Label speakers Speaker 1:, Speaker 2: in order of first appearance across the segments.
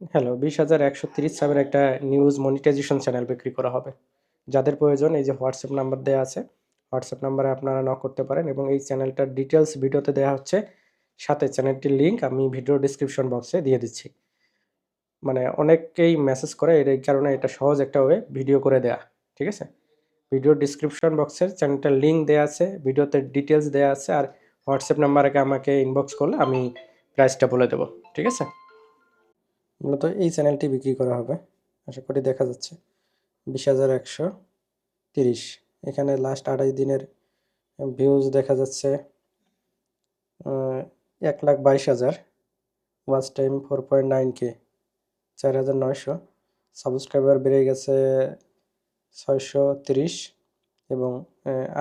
Speaker 1: Hello, বিশ হাজার একশো তিরিশ সাবের একটা নিউজ মনিটাইজেশন চ্যানেল বিক্রি করা হবে। যাদের প্রয়োজন, এই যে হোয়াটসঅ্যাপ নাম্বার দেওয়া আছে হোয়াটসঅ্যাপ নাম্বারে আপনারা নক করতে পারেন এবং এই চ্যানেলটার ডিটেলস ভিডিওতে দেওয়া হচ্ছে। সাথে চ্যানেলটির লিঙ্ক আমি ভিডিও ডিসক্রিপশন বক্সে দিয়ে দিচ্ছি। মানে অনেকেই মেসেজ করে, এর এই কারণে এটা সহজ একটা ওয়ে ভিডিও করে দেয়া, ঠিক আছে? ভিডিও ডিসক্রিপশন বক্সের চ্যানেলটার লিঙ্ক দেওয়া আছে ভিডিওতে ডিটেলস দেওয়া আছে, আর হোয়াটসঅ্যাপ নাম্বারে আমাকে ইনবক্স করলে আমি প্রাইসটা বলে দেবো, ঠিক আছে? মূলত এই চ্যানেলটি বিক্রি করা হবে। আশা করি দেখা যাচ্ছে। বিশ হাজার একশো তিরিশ। এখানে লাস্ট আড়াই দিনের ভিউজ দেখা যাচ্ছে এক লাখ বাইশ হাজার। Watch time four point nine K চার হাজার নয়শো। সাবস্ক্রাইবার বেড়ে গেছে ছয়শো তিরিশ এবং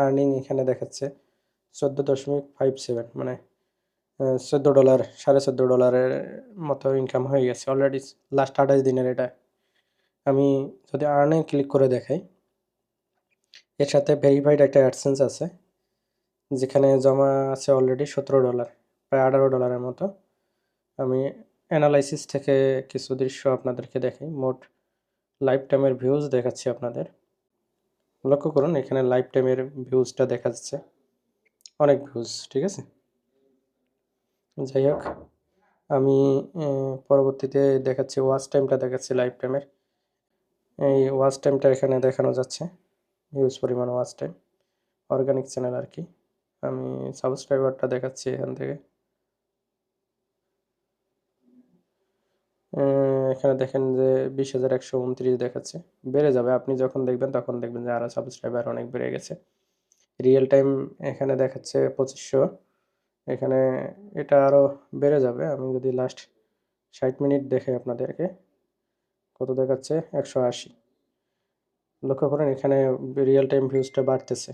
Speaker 1: আর্নিং এখানে দেখাচ্ছে চোদ্দ দশমিক ফাইভ সেভেন মানে চোদ্দ ডলার সাড়ে চোদ্দ ডলারের মতো ইনকাম হয়ে গেছে অলরেডি লাস্ট আঠাশ দিনের এটা। আমি যদি আর্নে ক্লিক করে দেখাই, এর সাথে ভেরিফাইড একটা অ্যাডসেন্স আছে, যেখানে জমা আছে অলরেডি সতেরো ডলার প্রায় আঠারো ডলারের মতো। আমি অ্যানালাইসিস থেকে কিছু দৃশ্য আপনাদেরকে দেখাই, মোট লাইফ টাইমের ভিউজ দেখাচ্ছি আপনাদের। লক্ষ্য করুন, এখানে লাইফ টাইমের ভিউজটা দেখা যাচ্ছে অনেক ভিউজ ঠিক আছে? যাই হোক, আমি পরবর্তীতে দেখাচ্ছি ওয়াচ টাইমটা, দেখাচ্ছি লাইফ টাইমের। এই ওয়াচ টাইমটা এখানে দেখানো যাচ্ছে, হিউজ পরিমাণ ওয়াচ টাইম, অর্গানিক চ্যানেল আর কি। আমি সাবস্ক্রাইবারটা দেখাচ্ছি এখান থেকে। এখানে দেখেন যে বিশ হাজার একশো উনত্রিশ দেখাচ্ছে। বেড়ে যাবে, আপনি যখন দেখবেন তখন দেখবেন যে আরও সাবস্ক্রাইবার অনেক বেড়ে গেছে। রিয়েল টাইম এখানে দেখাচ্ছে পঁচিশশো। এখানে এটা আরও বেড়ে যাবে। আমি যদি লাস্ট ষাট মিনিট দেখে আপনাদেরকে কত দেখাচ্ছে? একশো আশি। লক্ষ্য করেন, এখানে রিয়েল টাইম ভিউজটা বাড়তেছে।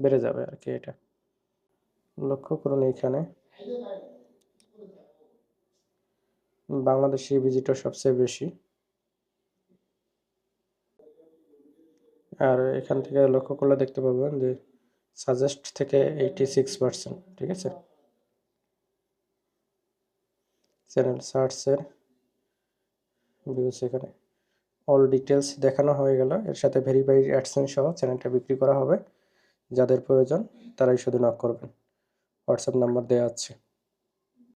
Speaker 1: বেড়ে যাবে আর কি এটা। লক্ষ্য করুন এখানে। বাংলাদেশি ভিজিটর সবচেয়ে বেশি। আর এখান থেকে লক্ষ্য করলে দেখতে পাবেন যে সাজেস্ট থেকে এইটি সিক্স পার্সেন্ট ঠিক আছে? চ্যানেল সার্চের ভিউজ এখানে। অল ডিটেলস দেখানো হয়ে গেল। এর সাথে ভেরিফাইড অ্যাডসেন্স সহ চ্যানেলটা বিক্রি করা হবে। যাদের প্রয়োজন তারাই শুধু নক করবেন। হোয়াটসঅ্যাপ নাম্বার দেওয়া আছে।